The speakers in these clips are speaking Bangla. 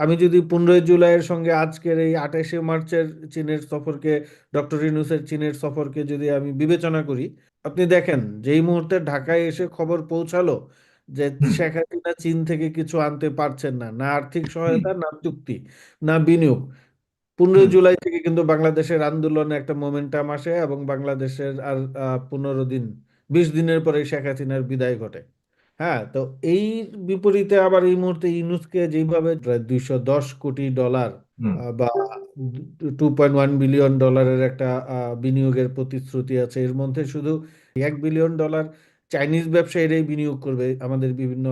আমি যদি পনেরোই জুলাইয়ের সঙ্গে আজকের এই আঠাশে মার্চের চীনের সফরকে ডক্টর ইউনূসের চীনের সফরকে যদি আমি বিবেচনা করি আপনি দেখেন যেই মুহূর্তে ঢাকায় এসে খবর পৌঁছালো যে শেখ হাসিনা চীন থেকে কিছু আনতে পারছেন না না আর্থিক সহায়তা না চুক্তি না বিনিয়োগ। পনেরোই জুলাই থেকে কিন্তু বাংলাদেশের আন্দোলনে একটা মোমেন্টাম আসে এবং বাংলাদেশের আর পনেরো দিন বিশ দিনের পরে শেখ হাসিনার বিদায় ঘটে। হ্যাঁ তো এই বিপরীতে আবার এই মুহূর্তে ইউনুসকে যেভাবে দুইশো দশ কোটি ডলার বা টু পয়েন্ট ওয়ান বিলিয়ন ডলারের একটা বিনিয়োগের প্রতিশ্রুতি আছে এর মধ্যে শুধু এক বিলিয়ন ডলার চাইনিজ ব্যবসায়ীরাই বিনিয়োগ করবে আমাদের বিভিন্ন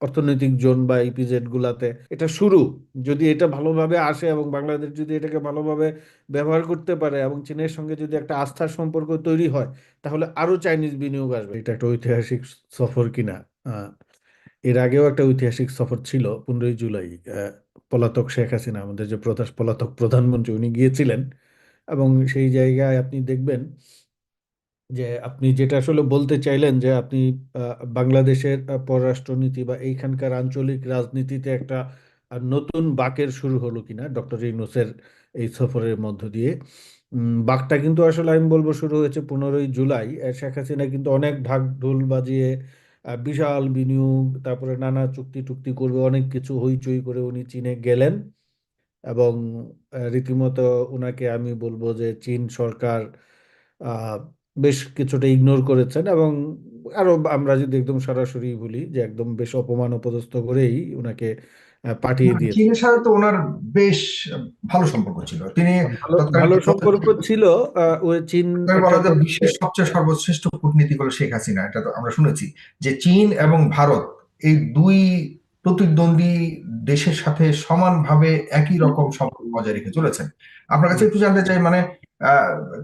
অর্থনৈতিক জোন বা ইপিজেড গুলাতে এটা শুরু। যদি এটা ভালোভাবে আসে এবং বাংলাদেশ যদি এটাকে ভালোভাবে ব্যবহার করতে পারে এবং চীনের সঙ্গে যদি একটা আস্থার সম্পর্ক তৈরি হয়, তাহলে আরও চাইনিজ বিনিয়োগ আসবে। এটা একটা ঐতিহাসিক সফর কিনা? এর আগেও একটা ঐতিহাসিক সফর ছিল পনেরোই জুলাই। পলাতক শেখ হাসিনা, আমাদের যে প্রধান, পলাতক প্রধানমন্ত্রী, উনি গিয়েছিলেন এবং সেই জায়গায় আপনি দেখবেন যে আপনি যেটা আসলে বলতে চাইলেন যে আপনি বাংলাদেশের পররাষ্ট্রনীতি বা এইখানকার আঞ্চলিক রাজনীতিতে একটা নতুন বাঁকের শুরু হলো কিনা ডক্টর ইউনূসের এই সফরের মধ্য দিয়ে। বাঁকটা কিন্তু আসলে আমি বলব শুরু হয়েছে পনেরোই জুলাই। শেখ হাসিনা কিন্তু অনেক ঢাক ঢোল বাজিয়ে বিশাল বিনিয়োগ তারপরে নানা চুক্তি টুক্তি করবে অনেক কিছু হইচই করে উনি চীনে গেলেন। এবং রীতিমতো ওনাকে আমি বলব যে চীন সরকার আহ, বেশ কিছুটা ইগনোর করেছেন এবং আরও আমরা যদি একদম সরাসরি বলি যে একদম বেশ অপমান অপদস্থ করেই ওনাকে পাঠিয়ে না, দিয়েছে। চীনের সাথে তো ওনার বেশ ভালো সম্পর্ক ছিল। তিনি ভালো সম্পর্ক ছিল চীন বিশ্বের সবচেয়ে সর্বশ্রেষ্ঠ কূটনীতিক হলো শেখ হাসিনা এটা তো আমরা শুনেছি। যে চীন এবং ভারত এই দুই প্রতিদ্বন্দ্বী দেশের সাথে সমানভাবে একই রকম সম্পর্ক বজায় রেখে চলেছেন। আপনার কাছে একটু জানতে চাই মানে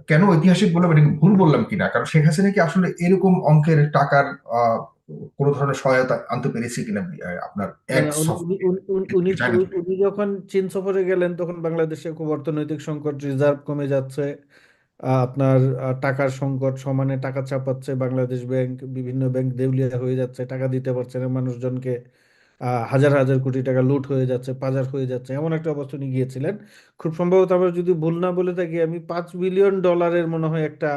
কেন ঐতিহাসিক বললাম এটা ভুল বললাম কিনা? কারণ শেখ হাসিনা কি আসলে এরকম অঙ্কের টাকার কোনো ধরনের সহায়তা আনতে পেরেছে কিনা আপনার উনি যখন চীন সফরে গেলেন তখন বাংলাদেশে খুব অর্থনৈতিক সংকট রিজার্ভ কমে যাচ্ছে আহ, আপনার টাকার সংকট সমানে টাকা চাপাচ্ছে বাংলাদেশ ব্যাংক বিভিন্ন ব্যাংক দেউলিয়া হয়ে যাচ্ছে টাকা দিতে পারছে না মানুষজনকে। হাজার হাজার কোটি টাকা লুট হয়ে যাচ্ছে, পাচার হয়ে যাচ্ছে, এমন একটা অবস্থা নিয়ে গিয়েছিলেন। খুব সম্ভবত আমার যদি ভুল না বলে থাকি, আমি পাঁচ বিলিয়ন ডলারের মনে হয় একটা,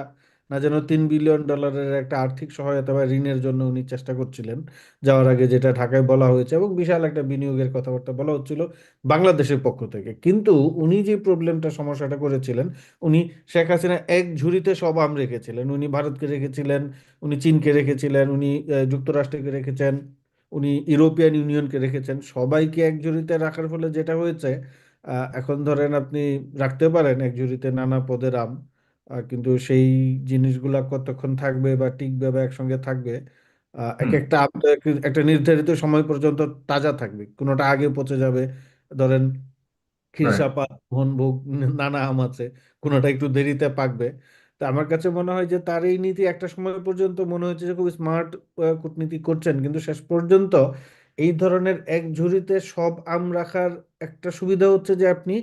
না যেন তিন বিলিয়ন ডলারের একটা আর্থিক সহায়তা বা ঋণের জন্য উনি চেষ্টা করছিলেন। যাওয়ার আগে যেটা ঢাকায় বলা হয়েছে এবং বিশাল একটা বিনিয়োগের কথাবার্তা বলা হচ্ছিল বাংলাদেশের পক্ষ থেকে। কিন্তু উনি যে প্রবলেমটা, সমস্যাটা করেছিলেন, উনি শেখ হাসিনা এক ঝুড়িতে সব আম রেখেছিলেন। উনি ভারতকে রেখেছিলেন, উনি চীনকে রেখেছিলেন, উনি যুক্তরাষ্ট্রকে রেখেছেন। উনি ইউরোপিয়ান ইউনিয়নকে রেখেছেন। সবাইকে এক ঝুড়িতে রাখার ফলে যেটা হয়েছে এখন ধরেন আপনি রাখতে পারেন এক ঝুড়িতে নানা পদের আম কিন্তু সেই জিনিসগুলা কতক্ষণ থাকবে বা টিকবে বা একসঙ্গে থাকবে আহ, এক একটা আম তো একটা নির্ধারিত সময় পর্যন্ত তাজা থাকবে। কোনোটা আগে পচে যাবে। ধরেন রাইট খিরসাপাত মোহনভোগ নানা আম আছে কোনোটা একটু দেরিতে পাকবে। তো আমার কাছে মনে হয় যে তার এই নীতি একটা সময় পর্যন্ত মনে হচ্ছে যে খুব স্মার্ট কূটনীতি করছেন। কিন্তু শেষ পর্যন্ত এই ধরনের এক ঝুড়িতে সব আম রাখার একটা সুবিধা হচ্ছে যে আপনি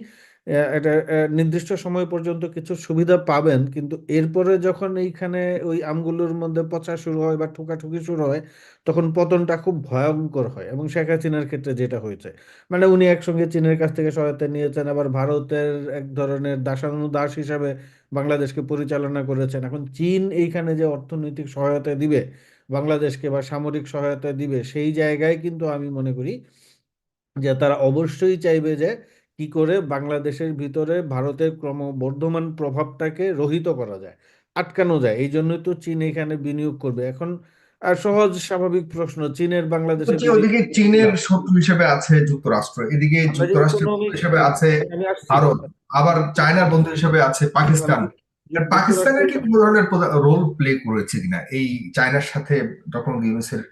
একটা নির্দিষ্ট সময় পর্যন্ত কিছু সুবিধা পাবেন, কিন্তু এরপরে যখন এইখানে ওই আমগুলোর মধ্যে পচা শুরু হয় বা ঠোকাঠুকি শুরু হয়, তখন পতনটা খুব ভয়ঙ্কর হয় এবং শেখ হাসিনার ক্ষেত্রে যেটা হয়েছে। মানে উনি একসঙ্গে চীনের কাছ থেকে সহায়তা নিয়েছেন, আবার ভারতের এক ধরনের দাসানুদাস হিসাবে বাংলাদেশকে পরিচালনা করেছেন। এখন চীন এইখানে যে অর্থনৈতিক সহায়তা দিবে, বাংলাদেশকে বা সামরিক সহায়তা দিবে, সেই জায়গায় কিন্তু আমি মনে করি যে তারা অবশ্যই চাইবে যে কি করে বাংলাদেশের ভিতরে ভারতের ক্রমবর্ধমান প্রভাবটাকে রহিত করা যায় আটকানো যায়? এই জন্যই তো চীন এখানে বিনিয়োগ করবে। এখন আর সহজ স্বাভাবিক প্রশ্ন চীনের বাংলাদেশের ওদিকে চীনের শত্রু হিসেবে আছে যুক্তরাষ্ট্র এদিকে যুক্তরাষ্ট্রের বন্ধু হিসেবে আছে ভারত আবার চায়নার বন্ধু হিসেবে আছে পাকিস্তান। পাকিস্তানের কি কোনো ধরনের রোল প্লে করেছে কিনা? এই চায়নার সাথে ডক্টর ইউনূসের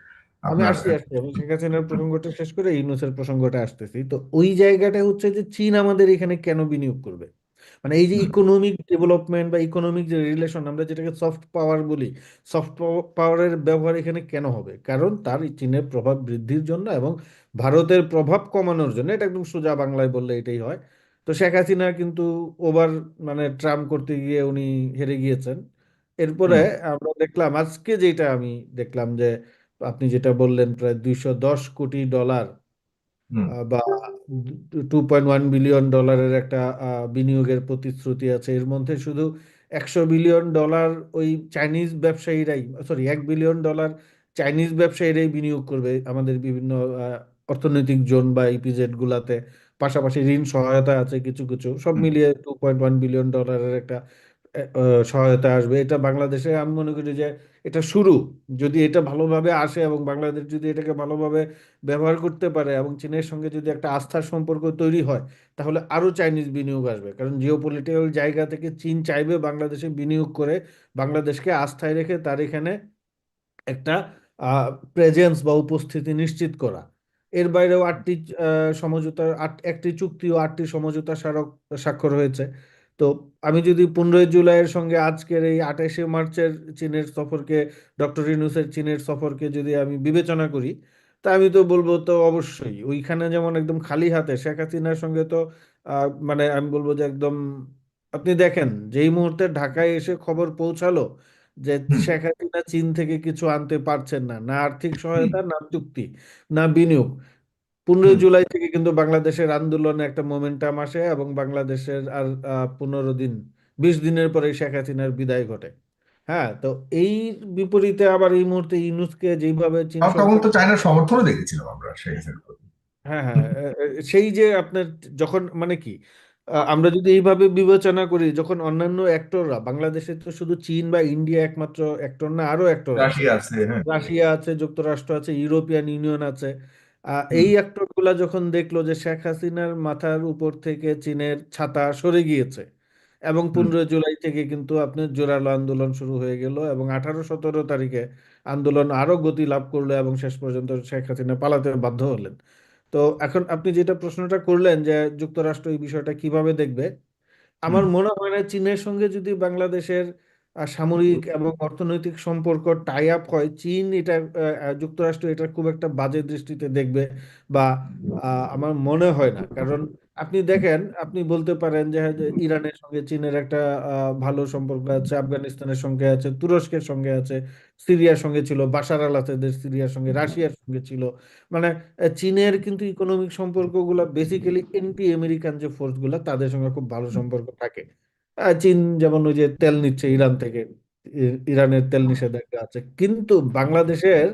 আমি আসছি আসছি। আমি শেখ হাসিনার প্রসঙ্গটা শেষ করে ইউনূসের প্রসঙ্গটা আসতেছি। তো ওই জায়গাটা হচ্ছে যে চীন আমাদের এখানে কেন বিনিয়োগ করবে? মানে এই যে ইকোনমিক ডেভেলপমেন্ট বা ইকোনমিক যে রিলেশন আমরা যেটাকে সফট পাওয়ার বলি সফট পাওয়ারের ব্যবহার এখানে কেন হবে? কারণ তার চীনের প্রভাব বৃদ্ধির জন্য এবং ভারতের প্রভাব কমানোর জন্য এটা একদম সোজা বাংলায় বললে এটাই হয়। তো শেখ হাসিনা কিন্তু ওভার মানে ট্রাম্প করতে গিয়ে উনি হেরে গিয়েছেন। এরপরে আমরা দেখলাম আজকে যেটা আমি দেখলাম যে আপনি যেটা বললেন প্রায় দুইশো দশ কোটি ডলার বা টু পয়েন্ট ওয়ান বিলিয়ন ডলারের একটা বিনিয়োগের প্রতিশ্রুতি আছে। এর মধ্যে শুধু একশো বিলিয়ন ডলার ওই চাইনিজ ব্যবসায়ীরাই সরি এক বিলিয়ন ডলার চাইনিজ ব্যবসায়ীরাই বিনিয়োগ করবে আমাদের বিভিন্ন অর্থনৈতিক জোন বা ইপিজেড গুলাতে। পাশাপাশি ঋণ সহায়তা আছে কিছু কিছু। সব মিলিয়ে টু পয়েন্ট ওয়ান বিলিয়ন ডলারের একটা সহায়তা আসবে। এটা বাংলাদেশে আমি মনে করি যে এটা শুরু। যদি এটা ভালোভাবে আসে এবং বাংলাদেশ যদি এটাকে ভালোভাবে ব্যবহার করতে পারে এবং চীনের সঙ্গে যদি একটা আস্থার সম্পর্ক তৈরি হয় তাহলে আরও চাইনিজ বিনিয়োগ আসবে। কারণ জিওপলিটিক্যাল জায়গা থেকে চীন চাইবে বাংলাদেশে বিনিয়োগ করে বাংলাদেশকে আস্থায় রেখে তার এখানে একটা প্রেজেন্স বা উপস্থিতি নিশ্চিত করা। এর বাইরেও আটটি আহ, সমঝোতা আট একটি চুক্তি ও আটটি সমঝোতা স্মারক স্বাক্ষর হয়েছে। তো আমি যদি পনেরোই জুলাইয়ের সঙ্গে আজকের এই আঠাশে মার্চের চীনের সফরকে ডক্টর ইউনূসের চীনের সফরকে যদি আমি বিবেচনা করি তা আমি তো বলব তো অবশ্যই। ওইখানে যেমন একদম খালি হাতে শেখ হাসিনার সঙ্গে তো আহ, মানে আমি বলব যে একদম আপনি দেখেন যেই মুহূর্তে ঢাকায় এসে খবর পৌঁছালো যে শেখ হাসিনা চীন থেকে কিছু আনতে পারছেন না না আর্থিক সহায়তা না চুক্তি না বিনিয়োগ। পনেরোই হুম। জুলাই থেকে কিন্তু বাংলাদেশের আন্দোলনে একটা মোমেন্টাম আসে এবং বাংলাদেশের আর পনেরো দিন বিশ দিনের পরে শেখ হাসিনার বিদায় ঘটে। হ্যাঁ তো এই বিপরীতে আবার এই মুহূর্তে ইউনূসকে যেভাবে তখন তো চায়নার সমর্থনও দেখেছিলাম আমরা সেই হ্যাঁ হ্যাঁ এ- সেই যে আপনার যখন মানে কি আমরা যদি এইভাবে বিবেচনা করি যখন অন্যান্য অ্যাক্টররা বাংলাদেশে তো শুধু চীন বা ইন্ডিয়া একমাত্র অ্যাক্টর না আরও অ্যাক্টর রাশিয়া আছে হ্যাঁ। রাশিয়া আছে যুক্তরাষ্ট্র আছে ইউরোপিয়ান ইউনিয়ন আছে। এই অ্যাক্টরগুলা যখন দেখল যে শেখ হাসিনার মাথার উপর থেকে চীনের ছাতা সরে গিয়েছে এবং পনেরোই জুলাই থেকে কিন্তু আপনার জোরালো আন্দোলন শুরু হয়ে গেল এবং আঠারো সতেরো তারিখে আন্দোলন আরও গতি লাভ করল এবং শেষ পর্যন্ত শেখ হাসিনা পালাতে বাধ্য হলেন। তো এখন আপনি যেটা প্রশ্নটা করলেন যে যুক্তরাষ্ট্র এই বিষয়টা কীভাবে দেখবে আমার মনে হয় না চীনের সঙ্গে যদি বাংলাদেশের আহ, সামরিক এবং অর্থনৈতিক সম্পর্ক টাই আপ হয়। চীন এটা যুক্তরাষ্ট্র এটা খুব একটা বাজে দৃষ্টিতে দেখবে বা আমার মনে হয় না। কারণ আপনি দেখেন আপনি বলতে পারেন যে হ্যাঁ, ইরানের সঙ্গে চীনের একটা ভালো সম্পর্ক আছে আফগানিস্তানের সঙ্গে আছে তুরস্কের সঙ্গে আছে সিরিয়ার সঙ্গে ছিল বাশার আল আসাদের সিরিয়ার সঙ্গে রাশিয়ার সঙ্গে ছিল। মানে চীনের কিন্তু ইকোনমিক সম্পর্কগুলো বেসিক্যালি এন্টি আমেরিকান যে ফোর্সগুলো তাদের সঙ্গে খুব ভালো সম্পর্ক থাকে। চীন যেমন ওই যে তেল নিচ্ছে ইরান থেকে ইরানের তেল নিষেধাজ্ঞা আছে। কিন্তু বাংলাদেশের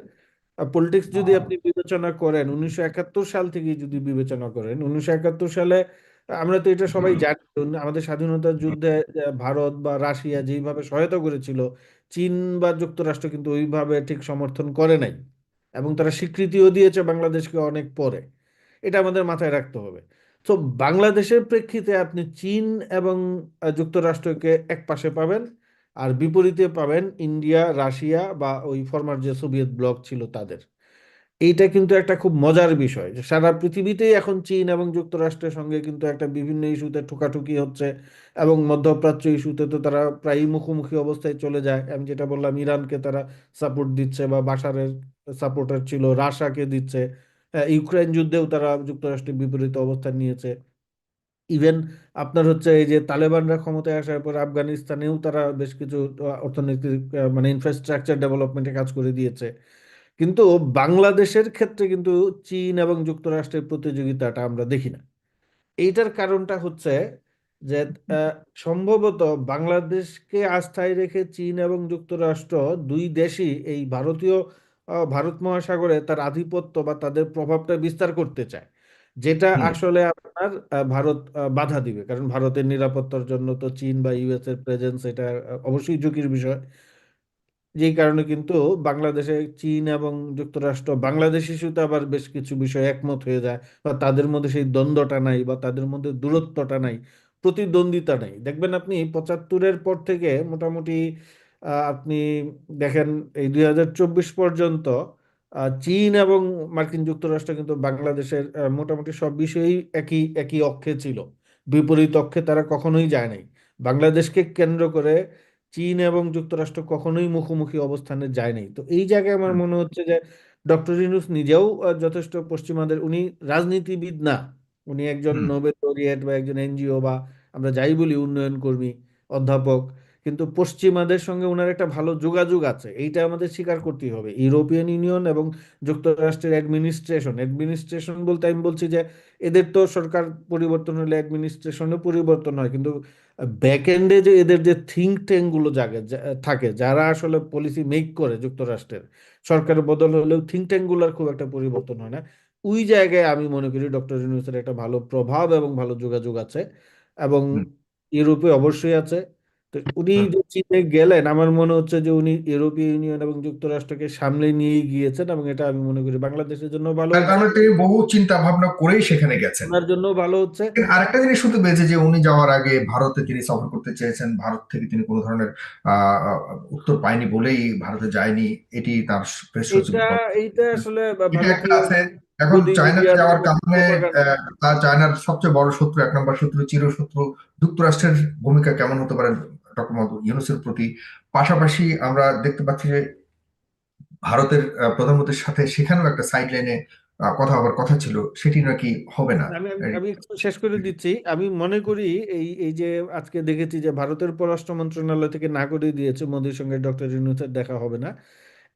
পলিটিক্স যদি আপনি বিবেচনা করেন উনিশশো একাত্তর সাল থেকে যদি বিবেচনা করেন উনিশশো একাত্তর সালে আমরা তো এটা সবাই জানি আমাদের স্বাধীনতার যুদ্ধে ভারত বা রাশিয়া যেইভাবে সহায়তা করেছিল চীন বা যুক্তরাষ্ট্র কিন্তু ওইভাবে ঠিক সমর্থন করে নাই। এবং তারা স্বীকৃতিও দিয়েছে বাংলাদেশকে অনেক পরে। এটা আমাদের মাথায় রাখতে হবে। তো বাংলাদেশের প্রেক্ষিতে আপনি চীন এবং যুক্তরাষ্ট্রকে এক পাশে পাবেন, আর বিপরীতে পাবেন ইন্ডিয়া, রাশিয়া বা ওই ফরমার যে সোভিয়েত ব্লক ছিল তাদের। এইটা কিন্তু একটা খুব মজার বিষয় যে সারা পৃথিবীতেই এখন চীন এবং যুক্তরাষ্ট্রের সঙ্গে কিন্তু একটা বিভিন্ন ইস্যুতে ঠোকাঠুকি হচ্ছে এবং মধ্যপ্রাচ্য ইস্যুতে তো তারা প্রায়ই মুখোমুখি অবস্থায় চলে যায়। আমি যেটা বললাম, ইরানকে তারা সাপোর্ট দিচ্ছে বা বাশারের সাপোর্টার ছিল রাশাকে দিচ্ছে। ইউক্রেন যুদ্ধেও তারা যুক্তরাষ্ট্রের বিপরীত অবস্থান নিয়েছে। ইভেন আপনার হচ্ছে এই যে তালেবানরা ক্ষমতায় আসার পর আফগানিস্তানেও তারা বেশ কিছু অর্থনৈতিক মানে ইনফ্রাস্ট্রাকচার ডেভেলপমেন্টে কাজ করে দিয়েছে। কিন্তু বাংলাদেশের ক্ষেত্রে কিন্তু চীন এবং যুক্তরাষ্ট্রের প্রতিযোগিতাটা আমরা দেখি না। এইটার কারণটা হচ্ছে যে সম্ভবত বাংলাদেশকে আস্থায় রেখে চীন এবং যুক্তরাষ্ট্র দুই দেশই এই ভারতীয় ভারত মহাসাগরে তার আধিপত্য বা তাদের প্রভাবটা বিস্তার করতে চায়। যেটা আসলে আপনার ভারত বাধা দিবে। কারণ ভারতের নিরাপত্তার জন্য তো চীন বা ইউএস এর প্রেজেন্স এটা অবশ্যই ঝুঁকির বিষয়। যেই কারণে কিন্তু বাংলাদেশে চীন এবং যুক্তরাষ্ট্র বাংলাদেশ ইস্যুতে আবার বেশ কিছু বিষয় একমত হয়ে যায় বা তাদের মধ্যে সেই দ্বন্দ্বটা নাই বা তাদের মধ্যে দূরত্বটা নাই প্রতিদ্বন্দ্বিতা নাই। দেখবেন আপনি পঁচাত্তরের পর থেকে মোটামুটি আপনি দেখেন এই দুই হাজার চব্বিশ পর্যন্ত চীন এবং মার্কিন যুক্তরাষ্ট্র কিন্তু বাংলাদেশের মোটামুটি সব বিষয়েই একই একই অক্ষে ছিল। বিপরীত অক্ষে তারা কখনোই যায় নাই। বাংলাদেশকে কেন্দ্র করে চীন এবং যুক্তরাষ্ট্র কখনোই মুখোমুখি অবস্থানে যায় নাই। তো এই জায়গায় আমার মনে হচ্ছে যে ডক্টর ইউনূস নিজেও যথেষ্ট পশ্চিমাদের উনি রাজনীতিবিদ না। উনি একজন নোবেল লরিয়েট বা একজন এনজিও বা আমরা যাই বলি উন্নয়ন কর্মী অধ্যাপক। কিন্তু পশ্চিমাদের সঙ্গে ওনার একটা ভালো যোগাযোগ আছে এইটা আমাদের স্বীকার করতেই হবে। ইউরোপিয়ান ইউনিয়ন এবং যুক্তরাষ্ট্রের অ্যাডমিনিস্ট্রেশন অ্যাডমিনিস্ট্রেশন বলতে আমি বলছি যে এদের তো সরকার পরিবর্তন হলে অ্যাডমিনিস্ট্রেশনও পরিবর্তন হয় কিন্তু ব্যাক এন্ডে যে এদের যে থিঙ্ক ট্যাঙ্কগুলো জাগে থাকে যারা আসলে পলিসি মেক করে যুক্তরাষ্ট্রের সরকারের বদল হলেও থিঙ্ক ট্যাঙ্কগুলোর খুব একটা পরিবর্তন হয় না। ওই জায়গায় আমি মনে করি ডক্টর ইউনূসের একটা ভালো প্রভাব এবং ভালো যোগাযোগ আছে এবং ইউরোপে অবশ্যই আছে। তো উনি হুম। যে চীনে গেলেন আমার মনে হচ্ছে যে উনি ইউরোপীয় ইউনিয়ন এবং যুক্তরাষ্ট্রকে সামলে নিয়ে গিয়েছেন এবং এটা আমি মনে করি বাংলাদেশের জন্য ভালো তার কারণে তিনি বহু চিন্তা ভাবনা করেই সেখানে গেছেন। ওনার জন্য ভালো হচ্ছে। আরেকটা জিনিস শুধু পেয়েছে যে উনি যাওয়ার আগে ভারতে তিনি সফর করতে চেয়েছেন ভারত থেকে তিনি কোনো ধরনের আহ, উত্তর পায়নি বলেই ভারতে যায়নি এটি তার প্রেস এটা আসলে ভারতীয় এখন চায়নাতে যাওয়ার কারণে তার চায়নার সবচেয়ে বড় শত্রু এক নম্বর শত্রু চিরশত্রু যুক্তরাষ্ট্রের ভূমিকা কেমন হতে পারে ডক্টর মোহাম্মদ ইউনূসের প্রতি। পাশাপাশি আমরা দেখতে পাচ্ছি যে ভারতের প্রধানমন্ত্রীর সাথে সেখানেও একটা সাইড লাইনে কথা হবার কথা ছিল। সেটি নাকি হবে না? আমি শেষ করে দিচ্ছি। আমি মনে করি এই এই যে আজকে দেখেছি যে ভারতের পররাষ্ট্র মন্ত্রণালয় থেকে না করে দিয়েছে মোদির সঙ্গে ডক্টর ইউনূসের দেখা হবে না।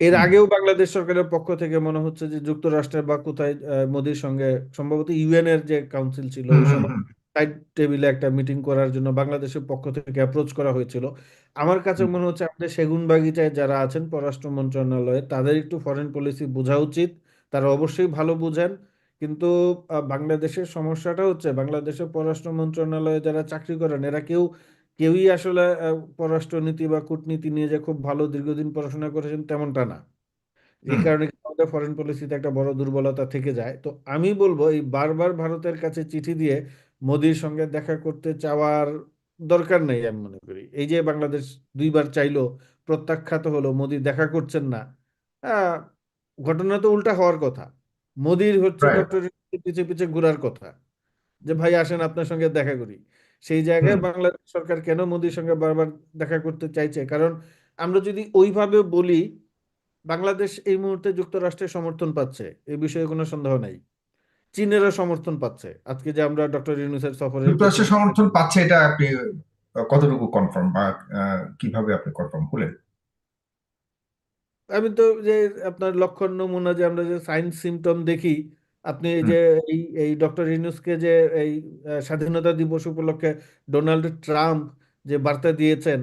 এর আগেও বাংলাদেশ সরকারের পক্ষ থেকে মনে হচ্ছে যে যুক্তরাষ্ট্রের বা কোথায় মোদির সঙ্গে সম্ভবত ইউএন এর যে কাউন্সিল ছিল সাইড টেবিলে একটা মিটিং করার জন্য বাংলাদেশের পক্ষ থেকে অ্যাপ্রোচ করা হয়েছিল। আমার কাছে মনে হচ্ছে আমাদের সেগুনবাগিচায় যারা আছেন পররাষ্ট্র মন্ত্রণালয়ে তাদের একটু ফরেন পলিসি বোঝা উচিত। তারা অবশ্যই ভালো বুঝেন। কিন্তু বাংলাদেশের সমস্যাটা হচ্ছে বাংলাদেশের পররাষ্ট্র মন্ত্রণালয়ে যারা চাকরি করেন এরা কেউ কেউই আসলে আহ, পররাষ্ট্রনীতি বা কূটনীতি নিয়ে যে খুব ভালো দীর্ঘদিন পড়াশোনা করেছেন তেমনটা না। এই কারণে আমাদের ফরেন পলিসিতে একটা বড় দুর্বলতা থেকে যায়। তো আমি বলব এই বারবার ভারতের কাছে চিঠি দিয়ে মোদির সঙ্গে দেখা করতে চাওয়ার দরকার নেই আমি মনে করি। এই যে বাংলাদেশ দুইবার চাইলো প্রত্যাখ্যাত হলো মোদি দেখা করছেন না ঘটনা তো উল্টা হওয়ার কথা। মোদির হচ্ছে রাইট ডক্টর পিছে পিছে ঘোরার কথা যে ভাই আসেন আপনার সঙ্গে দেখা করি। সেই জায়গায় বাংলাদেশ সরকার কেন মোদির সঙ্গে বারবার দেখা করতে চাইছে? কারণ আমরা যদি ওইভাবে বলি বাংলাদেশ এই মুহূর্তে যুক্তরাষ্ট্রের সমর্থন পাচ্ছে এই বিষয়ে কোনো সন্দেহ নাই। চীনেরও সমর্থন পাচ্ছে। আজকে যে আমরা ডক্টর ইউনূসের সফরের যুক্তরাষ্ট্রের সমর্থন পাচ্ছে এটা আপনি কতটুকু কনফার্ম বা কীভাবে আপনি কনফার্ম হলেন আমি তো যে আপনার লক্ষণ নমুনা যে আমরা যে সাইন সিমটম দেখি আপনি এই যে এই এই ডক্টর ইউনূসকে যে এই স্বাধীনতা দিবস উপলক্ষে ডোনাল্ড ট্রাম্প যে বার্তা দিয়েছেন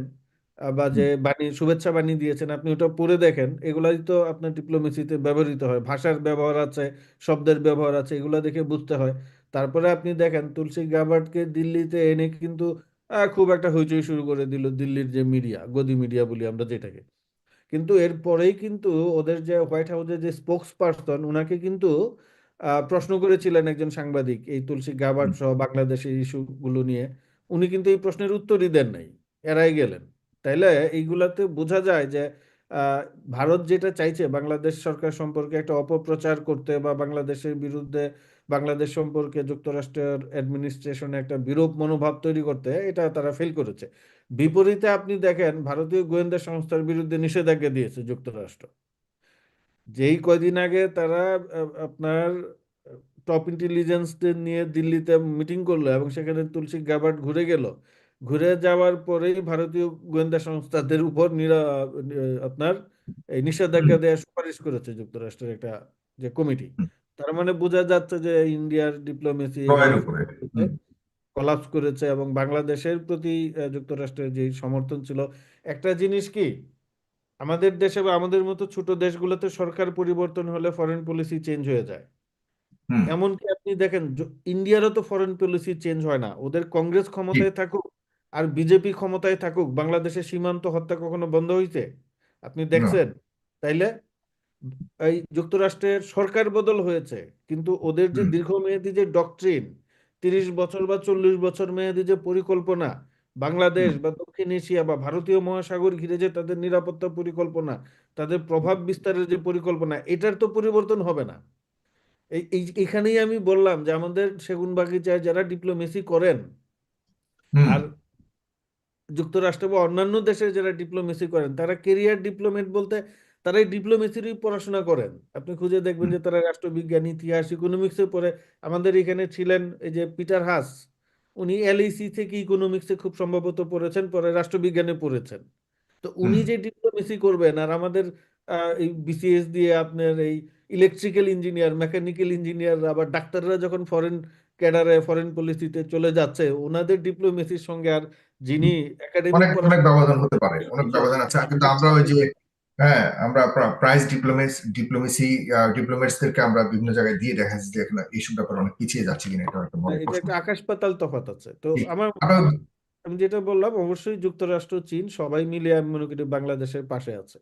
বা যে বাণী শুভেচ্ছা বাণী দিয়েছেন আপনি ওটা পড়ে দেখেন এগুলাই তো আপনার ডিপ্লোমেসিতে ব্যবহৃত হয়। ভাষার ব্যবহার আছে শব্দের ব্যবহার আছে এগুলো দেখে বুঝতে হয়। তারপরে আপনি দেখেন তুলসী গাবার্ডকে দিল্লিতে এনে কিন্তু খুব একটা হইচই শুরু করে দিল দিল্লির যে মিডিয়া গদি মিডিয়া বলি আমরা যেটাকে। কিন্তু এরপরেই কিন্তু ওদের যে হোয়াইট হাউসের যে স্পোকস পারসন ওনাকে কিন্তু প্রশ্ন করেছিলেন একজন সাংবাদিক এই তুলসী গাবার্ড সহ বাংলাদেশের ইস্যুগুলো নিয়ে। উনি কিন্তু এই প্রশ্নের উত্তরই দেন নাই এড়াই গেলেন। তাইলে এইগুলাতে বোঝা যায় যে ভারত যেটা চাইছে বাংলাদেশ সরকার সম্পর্কে একটা অপপ্রচার করতে বা বাংলাদেশের বিরুদ্ধে বাংলাদেশ সম্পর্কে যুক্তরাষ্ট্রের অ্যাডমিনিস্ট্রেশনে একটা বিরূপ মনোভাব তৈরি করতে এটা তারা ফেল করেছে। বিপরীতে আপনি দেখেন ভারতীয় গোয়েন্দা সংস্থার বিরুদ্ধে নিষেধাজ্ঞা দিয়েছে যুক্তরাষ্ট্র। যেই কয়দিন আগে তারা আপনার টপ ইন্টেলিজেন্সদের নিয়ে দিল্লিতে মিটিং করল এবং সেখানে তুলসী গ্যাবার্ড ঘুরে গেল। ঘুরে যাওয়ার পরেই ভারতীয় গোয়েন্দা সংস্থাদের উপর নিরা আপনার এই নিষেধাজ্ঞা দেওয়ার সুপারিশ করেছে যুক্তরাষ্ট্রের একটা যে কমিটি। তার মানে বোঝা যাচ্ছে যে ইন্ডিয়ার ডিপ্লোমেসি কলাপস করেছে এবং বাংলাদেশের প্রতি যুক্তরাষ্ট্রের যে সমর্থন ছিল। একটা জিনিস কি? আমাদের দেশে বা আমাদের মতো ছোট দেশগুলোতে সরকার পরিবর্তন হলে ফরেন পলিসি চেঞ্জ হয়ে যায়। এমনকি আপনি দেখেন ইন্ডিয়ারও তো ফরেন পলিসি চেঞ্জ হয় না। ওদের কংগ্রেস ক্ষমতায় থাকুক আর বিজেপি ক্ষমতায় থাকুক বাংলাদেশের সীমান্ত হত্যা কখনো বন্ধ হইছে? আপনি দেখছেন? তাইলে এই যুক্তরাষ্ট্রের সরকার বদল হয়েছে কিন্তু ওদের যে দীর্ঘমেয়াদী যে ডকট্রিন তিরিশ বছর বা চল্লিশ বছর মেয়াদী যে পরিকল্পনা বাংলাদেশ বা দক্ষিণ এশিয়া বা ভারতীয় মহাসাগর ঘিরে যে তাদের নিরাপত্তা পরিকল্পনা তাদের প্রভাব বিস্তারের যে পরিকল্পনা এটার তো পরিবর্তন হবে না। এই এই- এখানেই আমি বললাম যে আমাদের সেগুন বাগিচায় যারা ডিপ্লোমেসি করেন আর যুক্তরাষ্ট্র বা অন্যান্য দেশের যারা ডিপ্লোমেসি করেন তারা কেরিয়ার ডিপ্লোমেট বলতে তারা এই ডিপ্লোমেসিরই পড়াশোনা করেন। আপনি খুঁজে দেখবেন যে তারা রাষ্ট্রবিজ্ঞান ইতিহাস ইকোনমিক্সে পড়ে। আমাদের এখানে ছিলেন এই যে পিটার হাস উনি এলইসি থেকে ইকোনমিক্সে খুব সম্ভবত পড়েছেন পরে রাষ্ট্রবিজ্ঞানে পড়েছেন। তো উনি যে ডিপ্লোমেসি করবেন আর আমাদের এই বিসিএস দিয়ে আপনার এই ইলেকট্রিক্যাল ইঞ্জিনিয়ার মেকানিক্যাল ইঞ্জিনিয়ার আবার ডাক্তাররা যখন ফরেন ক্যাডারে ফরেন পলিসিতে চলে যাচ্ছে ওনাদের ডিপ্লোমেসির সঙ্গে আর যিনি একাডেমিক অনেক অনেক ব্যবধান হতে পারে অনেক ব্যবধান আছে। কিন্তু আমরা ওই যে হ্যাঁ আমরা প্রাইস ডিপ্লোমেস ডিপ্লোমেসি ডিপ্লোমেটসদেরকে আমরা বিভিন্ন জায়গায় দিয়ে দেখা যাচ্ছে যে এখানে এইসব ব্যাপারে অনেক পিছিয়ে যাচ্ছে কিনা এটা একটা বড় এটা একটা আকাশ পাতাল তফাৎ আছে। তো আমার আমি যেটা বললাম অবশ্যই যুক্তরাষ্ট্র চীন সবাই মিলে আমি মনে করি বাংলাদেশের পাশে আছে।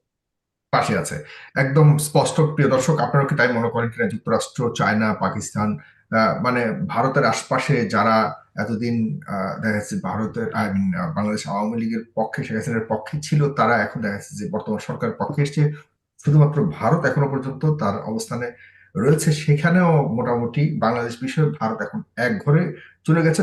পাশে আছে। একদম স্পষ্ট প্রিয় দর্শক আপনারা কি তাই মনে করেন কিনা? যুক্তরাষ্ট্র, চায়না, পাকিস্তান মানে ভারতের আশপাশে যারা এতদিন দেখা যাচ্ছে ভারতের বাংলাদেশ আওয়ামী লীগের পক্ষে, শেখ হাসিনার পক্ষে ছিল, তারা এখন দেখা যাচ্ছে যে বর্তমান সরকারের পক্ষে এসছে। শুধুমাত্র ভারত এখনও পর্যন্ত তার অবস্থানে রয়েছে। সেখানেও মোটামুটি বাংলাদেশ বিষয়ে ভারত এখন এক ঘরে চলে গেছে।